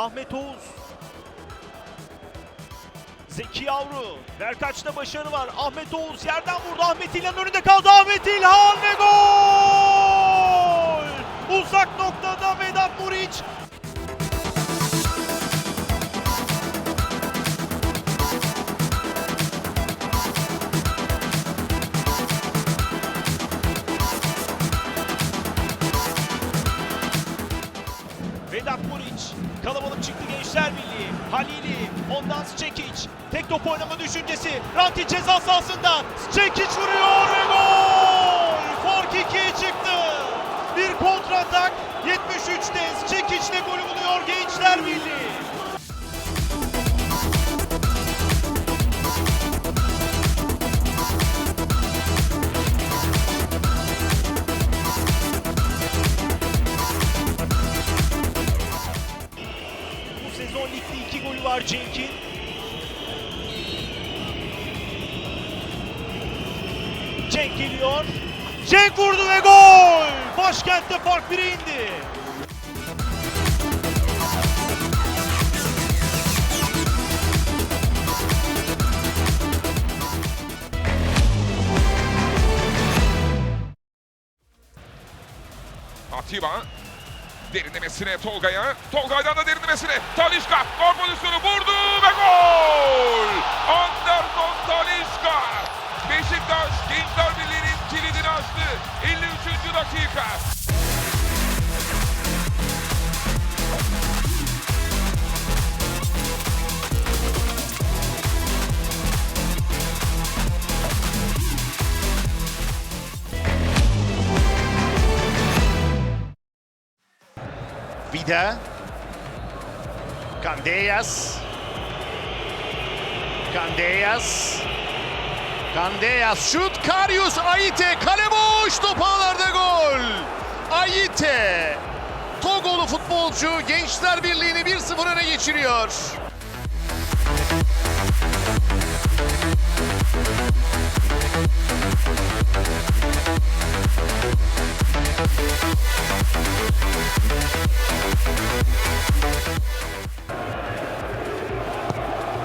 Ahmet Oğuz. Zeki Yavru. Berkaç'ta başarı var. Ahmet Oğuz yerden vurdu. Ahmet İlhan önünde kaldı. Ahmet İlhan ve gol! Uzak noktada Vedat Muriç. Halili. Ondan Çekiç. Tek top oynama düşüncesi. Ranti ceza sahasında. Çekiç vuruyor ve gol! Fark 2'ye çıktı. Bir kontratak. 73'te Çekiç'le golü buluyor Gençler Birliği. Var Cenk'in. Cenk geliyor. Cenk vurdu ve gol! Başkentte fark 1'e indi. Atiba derinlemesine Tolga'ya. Tolga'dan da derinlemesine. Talişka gol pozisyonu vurdu ve gol! Anderson Talişka. Beşiktaş Gençler Birliği'nin kilidini açtı. 53. dakika. Vida. Candeias. Candeias. Candeias şut. Karius Ayite kale boş. Top ağlarda gol. Ayite. Togolu futbolcu Gençler Birliği'ni 1-0 öne geçiriyor.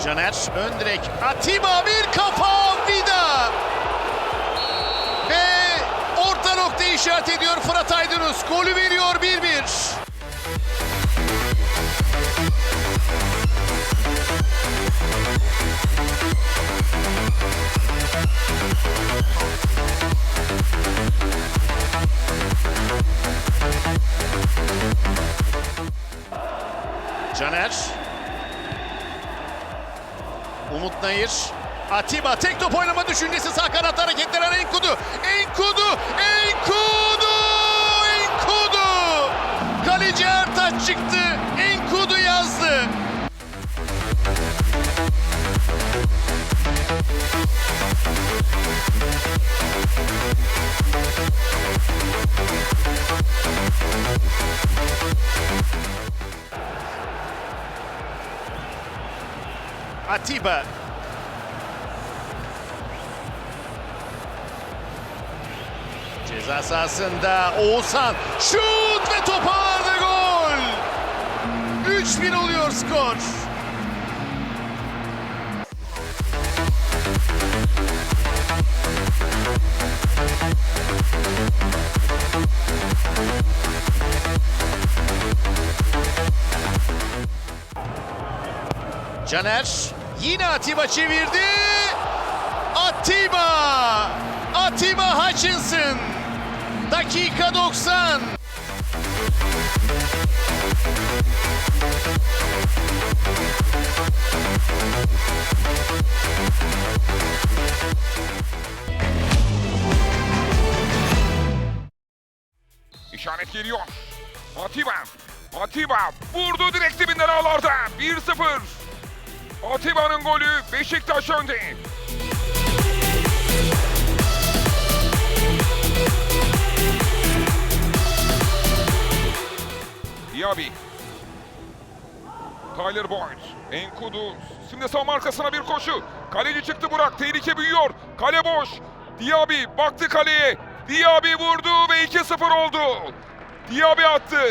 Caner ön direk. Atiba bir kafa Vida. Ve orta nokta işaret ediyor Fırat Aydınus. Golü veriyor 1-1. Umut Nayır. Atiba tek top oynama düşüncesi sağ kanat hareketlenen Enkudu. Enkudu! Enkudu! Enkudu! Kaleci Ertaç çıktı. Enkudu yazdı. Atiba. Ceza sahasında Oğuzhan şut ve top ağlarda gol. 3-1 oluyor skor. Caner yine Atiba çevirdi. Atiba! Atiba Hutchinson. Dakika 90. İşaret geliyor. Atiba. Atiba vurdu direkt dibinden ağlarda. 1-0. Atiba'nın golü Beşiktaş önde. Diaby. Tyler Boyd. Enkudu. Şimdi savunma arkasına bir koşu. Kaleci çıktı Burak. Tehlike büyüyor. Kale boş. Diaby baktı kaleye. Diaby vurdu ve 2-0 oldu. Diaby attı.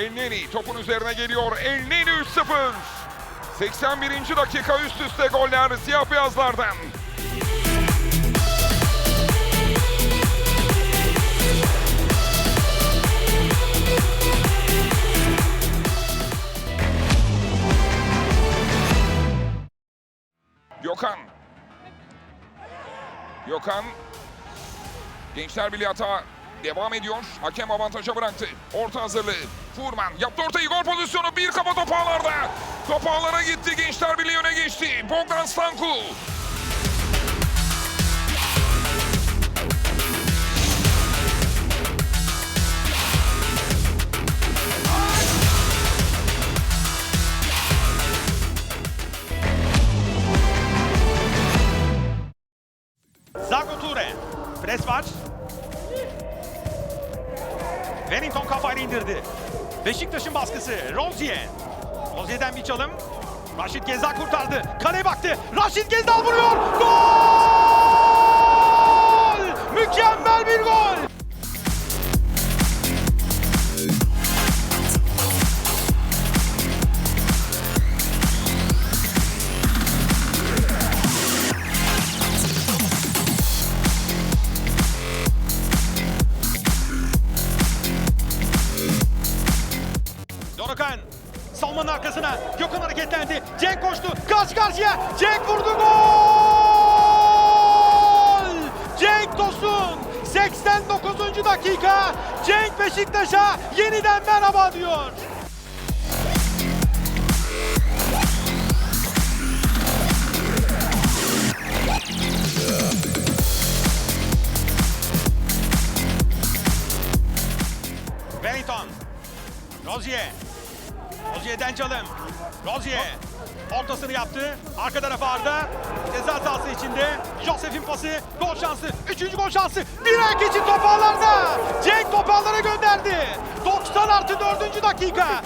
Elneni topun üzerine geliyor. Elneni 3-0. 81. dakika üst üste goller siyah beyazlardan. Gökhan. Gökhan. Gençler Birliği hata devam ediyor. Hakem avantaja bıraktı. Orta hazırlığı. Furman yaptı ortayı gol pozisyonu. Bir kafa top ağlarda. Top ağlara gitti. Gençler Birliği öne geçti. Bogdan Stanku. Zago Ture. Pres var. Wellington kafayla indirdi. Beşiktaş'ın baskısı. Rozier. Rozier'den bir çalım. Raşit Gezal kurtardı. Kaleye baktı. Raşit Gezal vuruyor. Gol! Savunmanın arkasına Gökhan hareketlendi. Cenk koştu. Karşı karşıya. Cenk vurdu. Gol! Cenk Tosun 89. dakika. Cenk Beşiktaş'a yeniden merhaba diyor. Wellington. Rozier. Rozier'den çalım. Rozier. Ortasını yaptı. Arka tarafa Arda. Ceza sahası içinde. Josef'in pası. Gol şansı. Üçüncü gol şansı. Direk için top ağlarda. Cenk top ağlara gönderdi. 90 artı 4. dakika.